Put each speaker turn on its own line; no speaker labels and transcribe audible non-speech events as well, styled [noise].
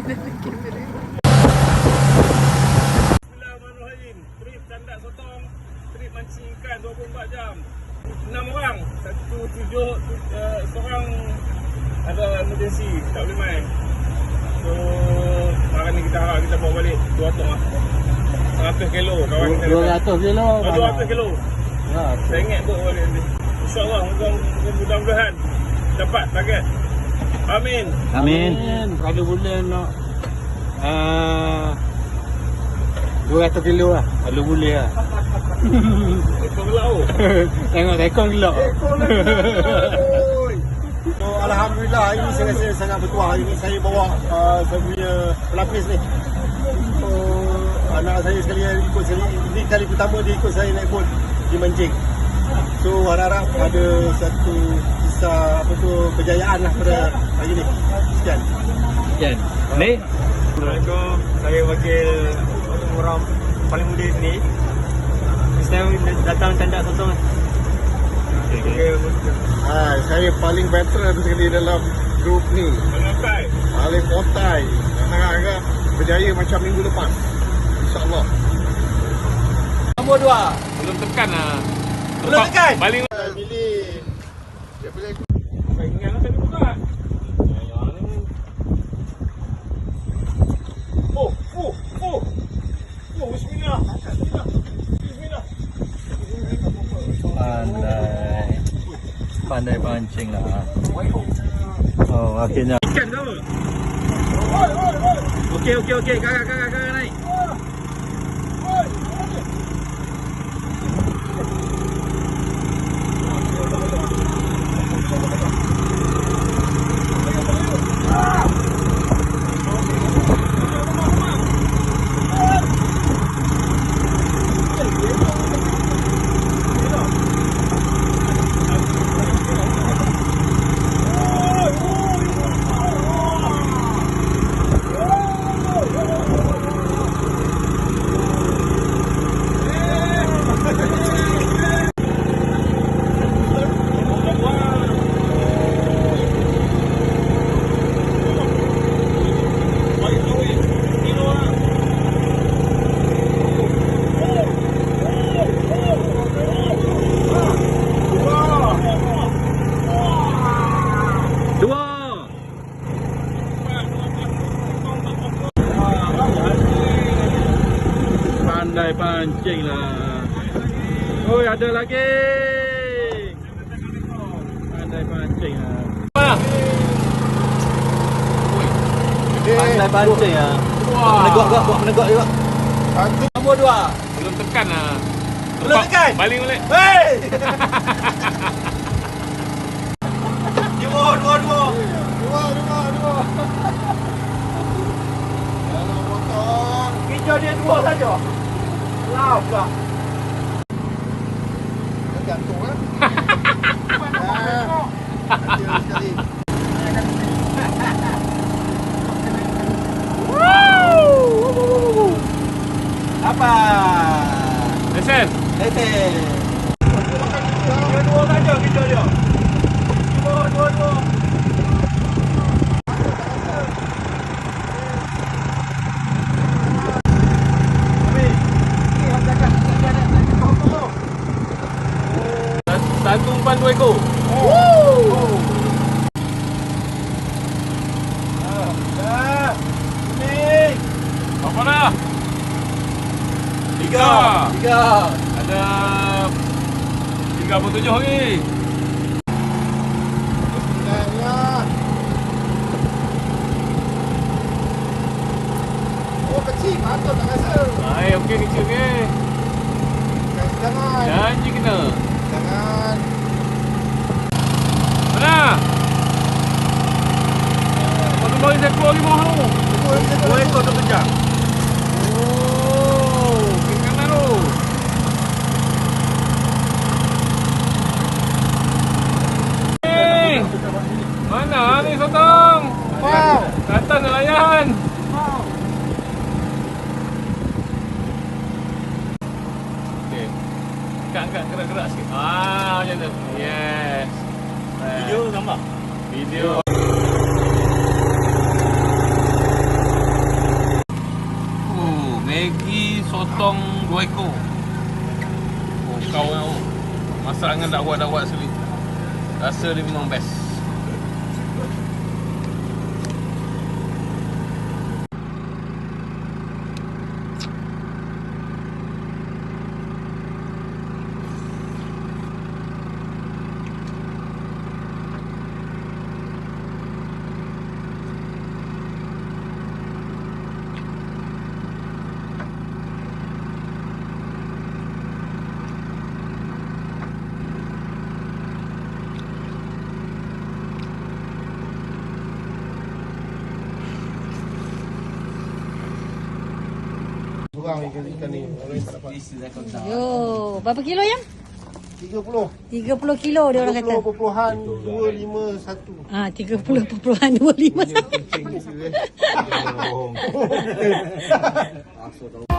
Bismillahirrahmanirrahim. Trip tanda sotong, trip mancing ikan 24 jam. 6 orang, satu tujuh uh, seorang ada emergency, tak boleh main. So, sekarang ni kita harap kita bawa balik 200 lah. 100 kilo kawan kita.
200 kilo.
Oh, 200 kilo.
Ya.
Saya ingat bawa balik nanti. InsyaAllah, mudah-mudahan dapat target. Amin.
Amin.
Kalau boleh nak uh, 200 kilo lah. Kalau boleh lah. [laughs]
Ekor gelau. [laughs]
Tengok rekod gelap.
So, Alhamdulillah ini saya rasa sangat bertuah ini saya bawa uh, saya punya pelapis ni. So, anak saya sekali ikut saya ini kali pertama dia ikut saya naik bot di mancing. So harap-harap ada satu kisah apa tu kejayaan lah pada hari ni. Sekian.
Sekian. Ni.
Assalamualaikum. Saya wakil orang paling muda di sini. Saya datang tanda sotong. Okay,
Ha, saya paling veteran sekali dalam grup ni.
Mengakai.
Paling otai. Agak-agak berjaya macam minggu lepas. InsyaAllah.
Nombor dua.
Belum tekan lah.
Belum tekan?
Baling.
Pilih. Dia pilih
Saya ingat lah tadi buka. Oh, oh, oh. Oh, bismillah. Bismillah. Bismillah.
Pandai. Pandai pancing lah. Oh, akhirnya.
Ikan tu.
Okey, okey, okey. Kakak, kakak, kakak naik. Dua. Pancing lah. Oh, ada lagi. Pandai pancing lah. Pandai pancing lah.
Wah.
Menegak gak, buat menegak juga. Nombor dua.
Belum tekan lah.
Belum tekan?
Baling balik.
Hei! [laughs] dua, dua, dua.
Dua, dua, dua. Kalau potong.
Dia dua saja. Ciao.
Satu umpan dua ekor.
Dah. Ini.
Apa dah? Tiga.
Tiga.
Ada 37 lagi.
Bismillah. Oh kecil, patut tak rasa.
Hai, okey kecil okey.
Jangan,
Janji kena. Mana? Satu ekor lagi bawah tu.
Dua ekor tu kejar.
Oh, ke kanan tu. Eh, Mana ni sotong?
Wow.
Atas nelayan. Okey. Angkat, angkat, gerak-gerak sikit. Ah, macam tu. Yes.
Video gambar.
Video. Oh, Maggi sotong dua ekor. Oh, kau yang oh. Masak dengan dakwat-dakwat sekali. Rasa dia memang best.
Kurang ikan ikan ni. Tak dapat.
Yo, berapa kilo yang?
30.
30 kilo dia orang kata.
30.251.
Ah, 30.25.
Kucing ni. [laughs]